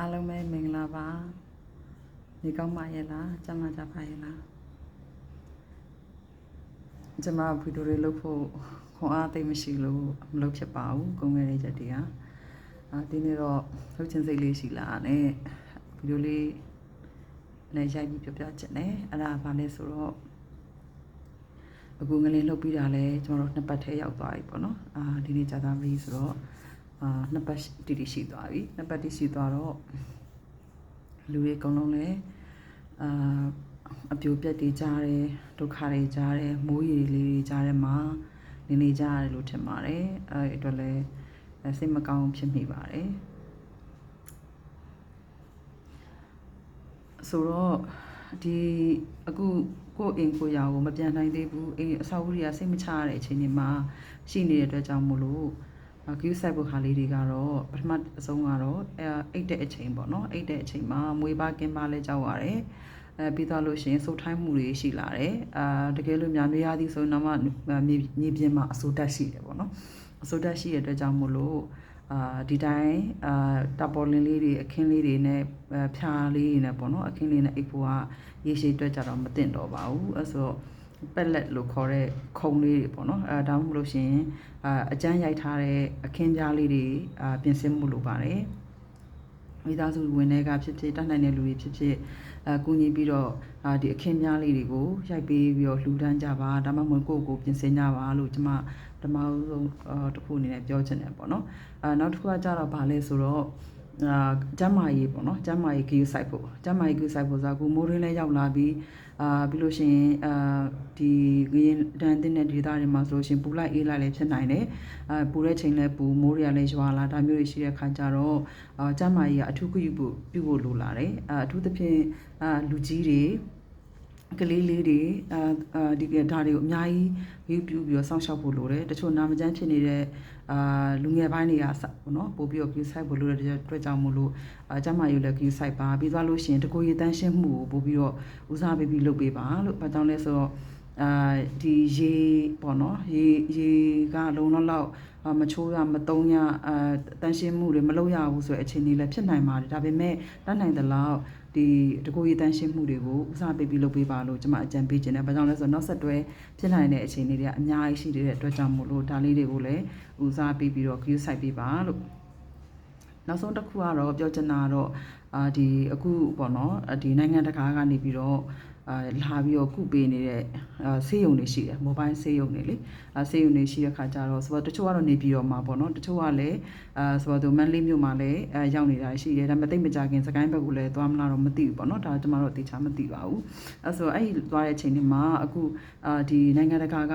အားလုံးပဲမင်္ဂလာပါနေကောင်းပါရဲ့လားကျမ်းမာကြပါရဲ့လားကျွန်မဗီဒီယိုလေးလုပ်ဖို့ခွန်အားသိပ်မရှိလို့မလုပ်ဖြစ်ပါဘူးကုန်ငယ်လေးချက်တည်းဟာအာဒီနေ့တော့လှုပ်ချင်စိတ်လေးရှိလာနဲ့ဗီဒီယိုလေးနဲ့ရိုက်ပြီးပြပြချင်တယ်အဲ့ဒါဘာလဲဆိုတော့အခုငလေးလှုပ်ပြီးတာလဲကျွန်တော်တို့နှစ်ပတ်ထဲရောက်သွားပြီပေါ့နော်အာဒီနေ့ကြာသပတေးဆိုတော့ အာနှစ်ပတ်တီတီရှိသွားပြီနှစ်ပတ်တီရှိသွားတော့လူတွေအကုန်လုံးလည်းအာအပြိုပြက်တွေကြားတယ်ဒုက္ခတွေကြားတယ်မိုးရေလေးတွေကြားတယ်မှာနေနေကြရတယ်လို့ထင်ပါတယ်အဲအတွက်လည်းစိတ်မကောင်းဖြစ်မိပါတယ်ဆိုတော့ဒီအခုကိုယ့်အိမ်ကိုရာကိုမပြန်နိုင်သေးဘူးအိမ်အဆောက်အဦတွေကစိတ်မချရတဲ့အချိန်တွေမှာရှိနေတဲ့အတွက်ကြောင့်မို့လို့ ဂယူဆိုင်ဖို့ခါလေးတွေကတော့ပထမအဆုံးကတော့အဲအိတ်တဲ့အချိန်ပေါ့နော်အိတ်တဲ့အချိန်မှာမွေးပါကင်းပါလဲကြောက်ရတယ်အဲပြီးသွားလို့ရှိရင်စုတ်ထိုင်းမှုတွေရှိလာတယ်အာတကယ်လို့များနေရသည်ဆိုရင်တော့မှမြေမြေပြင်မှာအစိုးတက်ရှိတယ်ပေါ့နော်အစိုးတက်ရှိတဲ့အတွက်ကြောင့်မို့လို့အာဒီတိုင်းအာတပေါ်လင်းလေးတွေအခင်းလေးတွေနဲ့ဖြာလေးတွေနဲ့ပေါ့နော်အခင်းလေးနဲ့အိတ်ဖို့ကရေရှည်အတွက်ကြတော့မတင်တော့ပါဘူးအဲဆိုပ က်လက်လို့ခေါ်တဲ့ခုံလေးတွေပေါ့နော်အဲဒါမှမဟုတ်လို့ရှိရင်အာအကျန်းရိုက်ထားတဲ့အခင်းပြားလေးတွေအာပြင်ဆင်မှုလိုပါတယ်မိသားစုဝင်တွေကဖြစ်ဖြစ်တတ်နိုင်တဲ့လူတွေဖြစ်ဖြစ်အကူညီပြီးတော့အာဒီအခင်းပြားလေးတွေကိုရိုက်ပေးပြီးတော့လှူဒန်းကြပါဒါမှမဟုတ်ကိုယ့်ကိုယ်ပြင်ဆင်ကြပါလို့ကျွန်မဓမ္မဆုံးတစ်ခုအနေနဲ့ပြောချင်တယ်ပေါ့နော်အာနောက်တစ်ခုကကြတော့ဗာလဲဆိုတော့ အာကျမ်းမာရေးပေါ့နော်ကျမ်းမာရေး queue site ဖို့ကျမ်းမာရေး queue site ဖို့ဆိုတော့ကိုမိုးရင်းလဲရောက်လာပြီးအာပြီးလို့ရှိရင်အာဒီငရင်တန်တဲ့ဒေတာတွေမှာဆိုလို့ရှိရင်ပူလိုက်အေးလိုက်လည်းဖြစ်နိုင်တယ်အာပူတဲ့ချိန်လည်းပူမိုးရလည်းရွာလာဒါမျိုးတွေရှိတဲ့ခါကျတော့အာကျမ်းမာရေးကအထူးကုယူဖို့ပြုဖို့လိုလာတယ်အာအထူးသဖြင့်အာလူကြီးတွေ ကလေးလေးတွေအာအာဒီဒါတွေကိုအများကြီးယူပြူပြီးတော့စောင့်ရှောက်ဖို့လိုတယ်တချို့နာမကျန်းဖြစ်နေတဲ့အာလူငယ်ပိုင်းတွေကစပေါ့နော်ပို့ပြီးတော့ queue site ဖို့လိုတဲ့အတွက်ကြောင့်မို့လို့အာကျမယူလည်း queue site ပါပြီးသွားလို့ရှိရင်တကိုရည်တန်းရှင်းမှုကိုပို့ပြီးတော့ဦးစားပေးပြီးလုပ်ပေးပါလို့ဘာကြောင့်လဲဆိုတော့အာဒီရေပေါ့နော်ရေရေကလုံးတော့လောက်မချိုးရမတုံးရအာတန်းရှင်းမှုတွေမလုပ်ရဘူးဆိုတဲ့အခြေအနေလည်းဖြစ်နိုင်ပါတယ်ဒါပေမဲ့တတ်နိုင်သလောက် ဒီတကူရည်တန်းရှင်းမှုတွေကိုဦးစားပေးပြီးလုပ်ပေးပါလို့ကျွန်မအကြံပေးခြင်းတယ်။ဘာကြောင့်လဲဆိုတော့နောက်ဆက်တွဲဖြစ်နိုင်တဲ့အခြေအနေတွေကအများကြီးရှိနေတဲ့အတွက်ကြောင့်မို့လို့ဒါလေးတွေကိုလည်းဦးစားပေးပြီးတော့ queue site ပေးပါလို့နောက်ဆုံးတစ်ခုကတော့ပြောချင်တာကတော့အာဒီအခုပေါ့နော်ဒီနိုင်ငံတကာကနေပြီးတော့ အာလာပြီးတော့ကုပေးနေတဲ့အာဆေးရုံတွေရှိတယ်မိုဘိုင်းဆေးရုံတွေလေအာဆေးရုံတွေရှိတဲ့ခါကျတော့ဆိုတော့တချို့ကတော့နေပြီးတော့မှာပေါ့နော်တချို့ကလည်းအာဆိုတော့မန်လေးမြို့မှာလည်းအဲရောက်နေတာရှိတယ်ဒါပေမဲ့တိတ်မကြခင်စကိုင်းဘက်ကိုလည်းသွားမလားတော့မသိဘူးပေါ့နော်ဒါကျွန်တော်တို့တေချာမသိပါဘူးအဲဆိုအဲ့ဒီသွားတဲ့အချိန်တွေမှာအခုအာဒီနိုင်ငံတကာက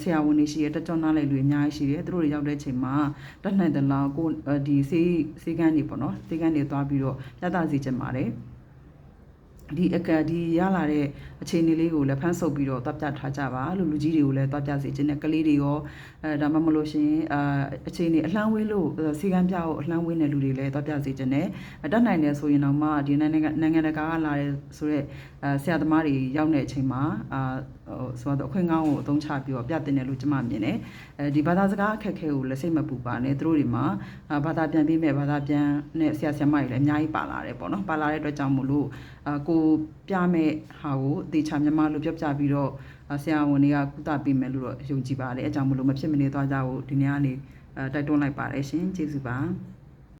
ဆရာဝန်တွေရှိတယ်တကြွနားလေလူအများကြီးရှိတယ်သူတို့တွေရောက်တဲ့အချိန်မှာတတ်နိုင်တယ်လားကိုဒီဆေးဆေးကန်းတွေပေါ့နော်ဆေးကန်းတွေသွားပြီးတော့ရတာစီချင်ပါတယ် ဒီအကဒီရလာတဲ့အခြေအနေလေးကိုလည်းဖမ်းဆုပ်ပြီးတော့တွားပြထားကြပါလို့လူကြီးတွေကိုလည်းတွားပြစေခြင်းနဲ့ကလေးတွေရောအဲဒါမှမလို့ရှင်အာအခြေအနေအလှမ်းဝေးလို့စီကံပြကိုအလှမ်းဝေးတဲ့လူတွေလည်းတွားပြစေခြင်းနဲ့တတ်နိုင်တယ်ဆိုရင်တော့မှဒီနိုင်ငံနိုင်ငံတကာကလာတဲ့ဆိုတော့အဲဆရာသမားတွေရောက်တဲ့အချိန်မှာအာဟို ဆိုတော့အခွင့်ကောင်းကိုအသုံးချပြီးတော့ပြတင်တယ်လို့ကျွန်မမြင်တယ်အဲဒီဘာသာစကားအခက်အခဲကိုလည်းစိတ်မပူပါနဲ့သူတို့တွေမှာဘာသာပြန်ပြီးမဲ့ဘာသာပြန်နဲ့ဆရာဆရာမတွေလည်းအများကြီးပါလာတယ်ပေါ့နော်ပါလာတဲ့အတွက်ကြောင့်မို့လို့အာကိုပြမဲ့ဟာကိုအသေးချာမြန်မာလိုပြောပြပြီးတော့ဆရာဝန်တွေကကုသပေးမယ်လို့တော့ယုံကြည်ပါတယ်အဲကြောင့်မလို့မဖြစ်မနေသွားကြဖို့ဒီနေ့ကနေတိုက်တွန်းလိုက်ပါတယ်ရှင်ကျေးဇူးပါ